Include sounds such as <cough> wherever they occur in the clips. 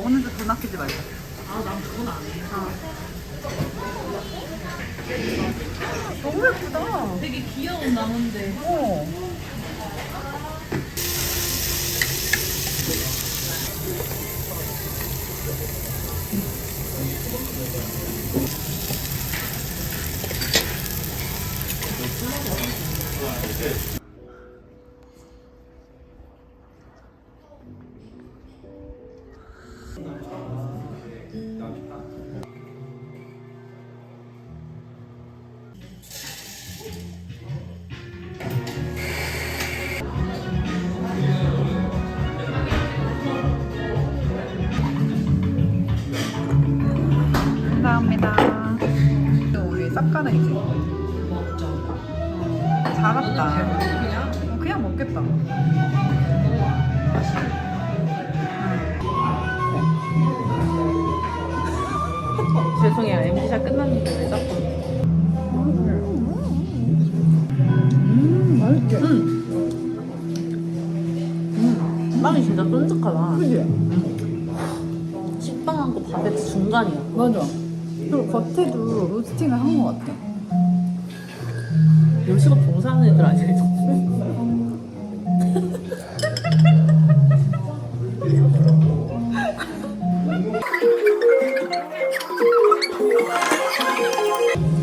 먹는데 돈 아끼지 말자. 아, 난 그건 안 해. 너무 예쁘다. 되게 나무인데. 어. 우리 쌉가능이지? 어, 잘 왔다. 어, 그냥 먹겠다. 죄송해요. MD샷 끝났는데 왜 자꾸. 음, 맛있지? 음. 빵이 진짜 쫀득하다. 그지? 식빵하고 바게트 중간이야. 맞아. 그리고 겉에도 로스팅을 한 것 같아. 요식업 봉사하는 애들 아니야? <laughs>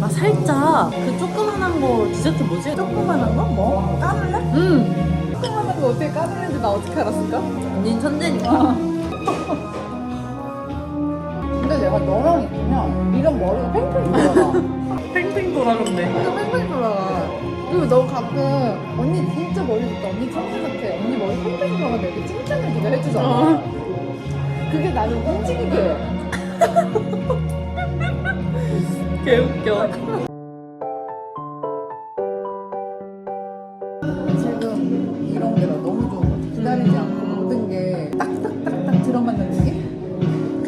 아, 살짝 그 조그만한 거 디저트 뭐지? 조그만한 거? 뭐? 까눌레? 음! 조그만한 거 어떻게 까눌레인지 나 어떻게 알았을까? 언니 천재니까. <laughs> 근데 내가 너랑 있으면 이런 머리가 팽팽 돌아가. <laughs> 팽팽. 진짜 팽팽 돌아가. 그리고 너 가끔 언니 진짜 머리 좋다. 언니 천재 같아. 언니 머리 팽팽 돌아가는데 이렇게 칭찬해주고 해주잖아. 어. 그게 나를 움직이게 해. <laughs> 개웃겨. 지금 이런 게 나 너무 좋은 것 같아. 기다리지 않고 모든 게 딱딱딱딱 들어맞는 느낌?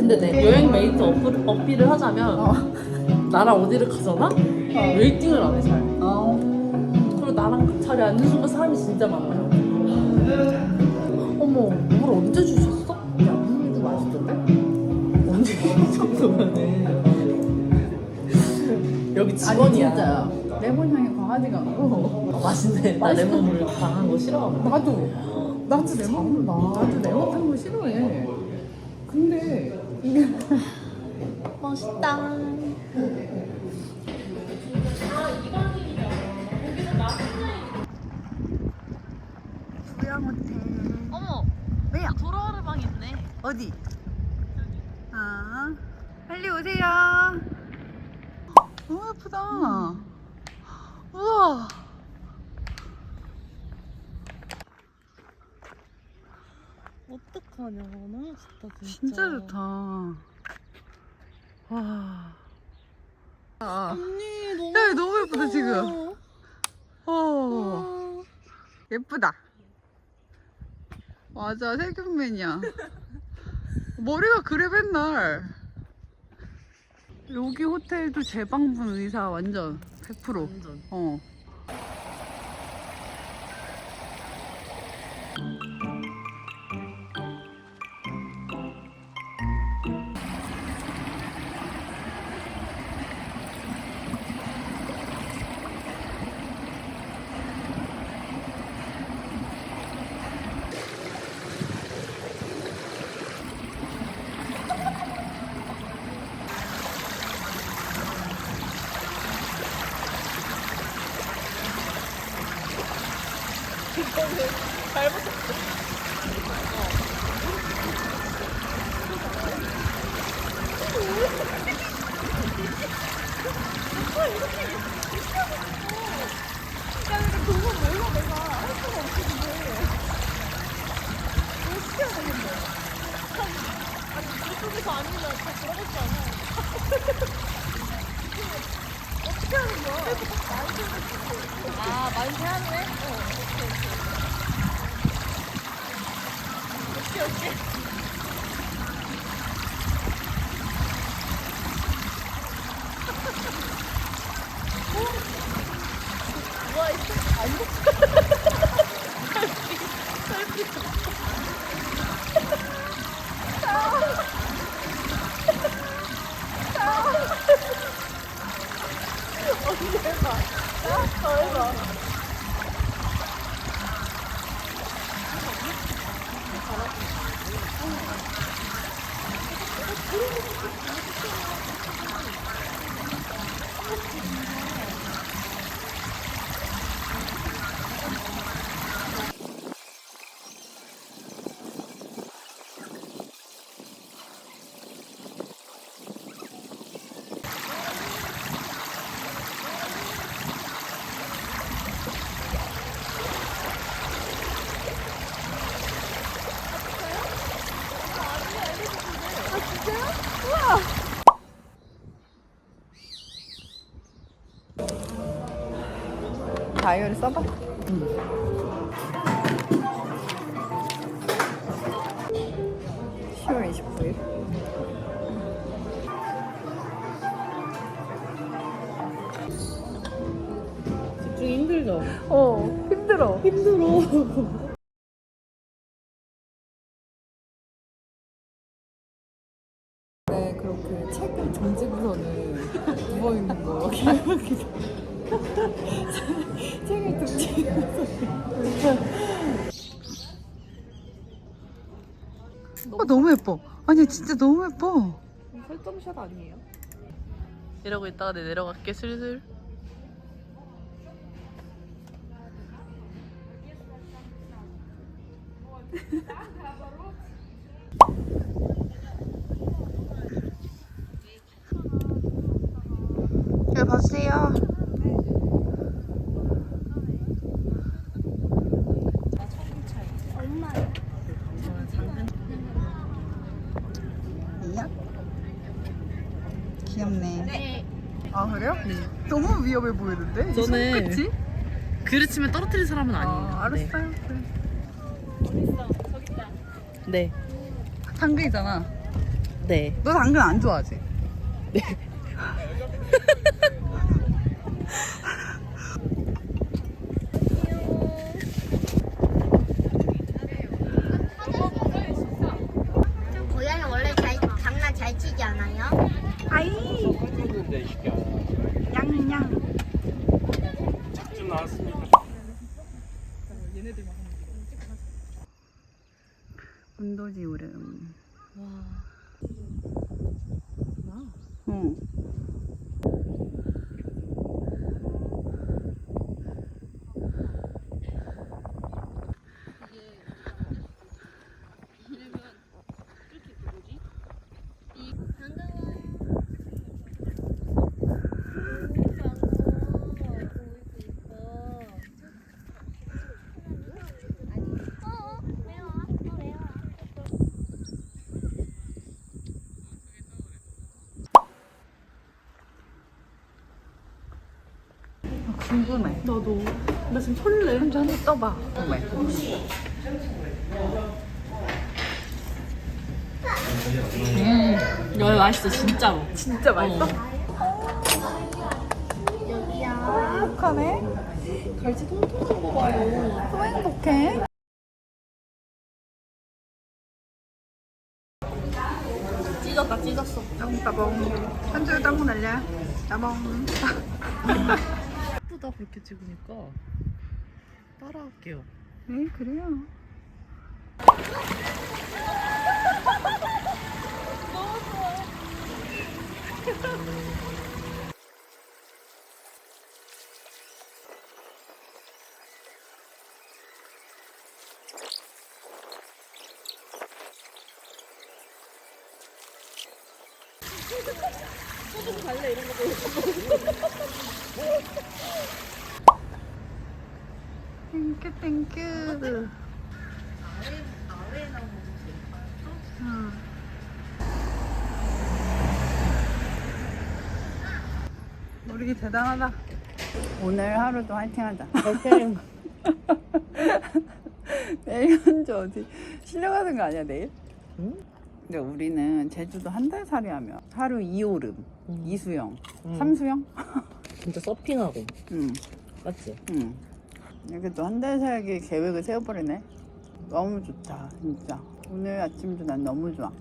근데 내 여행 메이트 어플, 어필을 하자면 어. 나랑 어디를 가잖아? 웨이팅을 안 해, 잘. 어. 그리고 나랑 자리에 앉는 순간 사람이 진짜 많아요. 어머, 물 언제 주셨어? 야, 물도 맛있던데? 언제 이 정도면은 여기 아니, 직원이야. 진짜야. 레몬 향이 강하지가 않고. 어, 맛있네. 나 레몬 물 강한 거 싫어하거든. 나도. 나도 레몬, 나도 레몬 탄거 싫어해. 근데 <laughs> 멋있다. 부양 호텔. 어머, 왜요? 도로아르방 있네. 어디? 아, 빨리 오세요. 너무 예쁘다. 우와. 어떡하냐, 너무 좋다, 진짜. 진짜 좋다. 와. 아, 언니, 너무 야, 너무 예쁘다, 지금. 어, 예쁘다. 맞아, 세균맨이야. 머리가 그래, 맨날. 여기 호텔도 재방문 의사 완전 100%. 완전. 어. 걸 이렇게 이렇게 하고 싶어. 야, 근데 그거 몰라 내가 할 수가 없겠는데. 왜 시켜야 되는데? 아니, 물속에서 아니면 다 들어갔지 않아. 어떻게 하는 거야? 만세를 아, 만세하네? 어, 오케이, 오케이. 오케이, 오케이. 다이어리 써봐. 응. 10월 29일. 집중이 힘들죠? 어, 힘들어. 힘들어. 예뻐. 설정샷 아니에요? 이러고 있다가 내 내려갈게, 슬슬. 봐주세요. 귀엽네. 네. 아 그래요? 너무 위험해 보이는데? 저는 그치? 그르치면 떨어뜨릴 사람은 아니에요. 아, 알았어요. 네. 당근이잖아. 네. 너 당근 안 좋아하지? <laughs> 고양이 원래 잘, 장난 잘 치지 않아요? 아이, 데 시켜. 양양. 좀 나왔습니다. 운도지 오름. 와. 응. 궁금해. 나도. 나 지금 설레. 한주 한입 떠봐. 궁금해. 음, 야, 맛있어, 진짜로. 진짜 맛있어? 여기야. 행복하네. 갈치 통통한 거 봐요. 또 행복해. 찢었다, 찢었어. 따봉 따봉. 한주 땅콩 날려. 따봉. <laughs> 예쁘다, 그렇게 찍으니까. 따라할게요. 네, 그래요. <laughs> 땡큐 땡큐. 응. 우리 대단하다. 오늘 하루도 화이팅하자. 화이팅. 내일 현주 어디 실려 가는 거 아니야 내일? 응? 근데 우리는 제주도 한 달 살이 하면 하루 2오름, 응. 2수영, 응. 3수영? 진짜 서핑하고. 응, <laughs> 맞지? 응. 이렇게 또 한 달 살기 계획을 세워버리네. 너무 좋다, 진짜. 오늘 아침도 난 너무 좋아.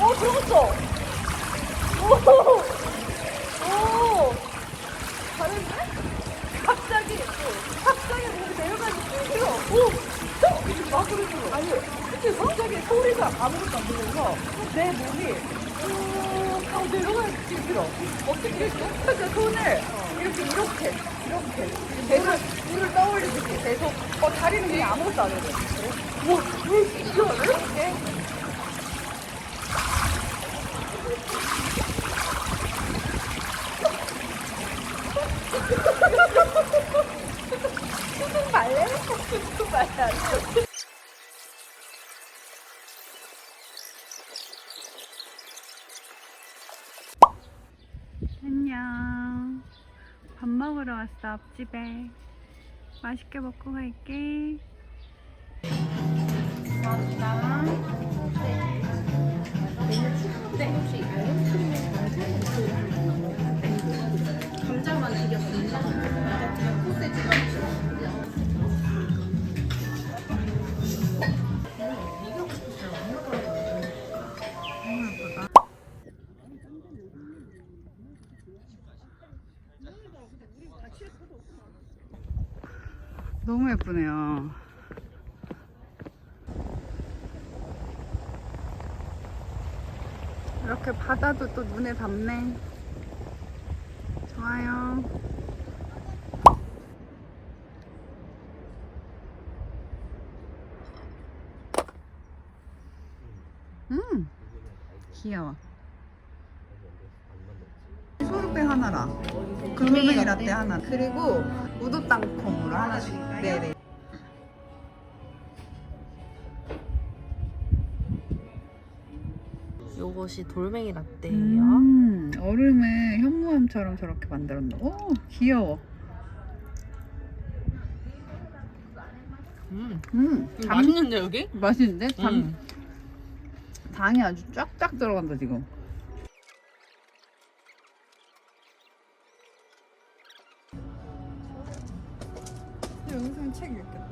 어, 들어갔어! 오! 오! 잘했네? 갑자기, 갑자기 그냥 내려가는 소리가, 오! 어? 이렇게 막 그러더라고. 아니, 그치, 갑자기 소리가 아무것도 안 들려서 내 몸이, 오, 하고 내려가는 느낌이 들어. 어떻게 했어? 손을 이렇게, 이렇게, 이렇게. 계속 물을 떠올리듯이 계속, 어, 다리는 그냥 아무것도 안 해도 돼. 와, 왜 이렇게 이렇게. 안녕. 밥 먹으러 왔어, 앞집에. 맛있게 먹고 갈게. 너무 예쁘네요. 이렇게 바다도 또 눈에 닿네. 좋아요. 음, 귀여워. 소르베 하나랑 글루베이 라떼 하나 그리고 우도 땅콩으로 하나씩 네네 요것이 돌멩이 라떼예요. 음, 얼음을 현무암처럼 저렇게 만들었나 오 귀여워 음, 음 당, 맛있는데 여기? 맛있는데? 당, 음. 당이 아주 쫙쫙 들어간다 지금 영상 책 읽겠다